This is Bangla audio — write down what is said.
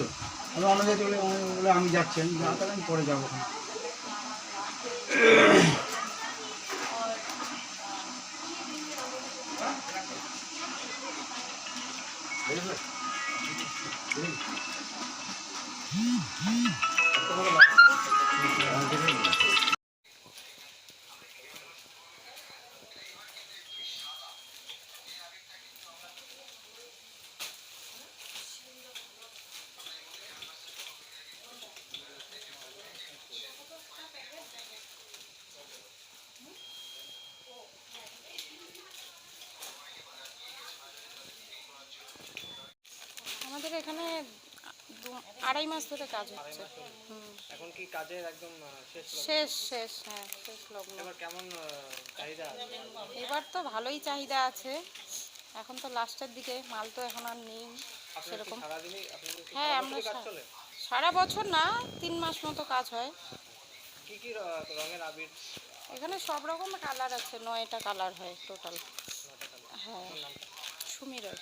ছিল। আমি অন্য জায়গায় বলে আমি যাচ্ছি আমি না তাহলে আমি পরে যাব ওখানে। হ্যাঁ। আমাদের এখানে আড়াই মাস ধরে কাজ হচ্ছে। এখন কি কাজের একদম শেষ শেষ হ্যাঁ শেষ লগ্ন। এবার কেমন চাহিদা? এবার তো ভালোই চাহিদা আছে। এখন তো লাস্টের দিকে মাল তো এখন আর নেই সেরকম। হ্যাঁ আমরা সারা বছর না তিন মাস মতো কাজ হয়। কি কি রঙের আবির? এখানে সব রকম কালার আছে নয়টা কালার হয় টোটাল হ্যাঁ সুমি রায়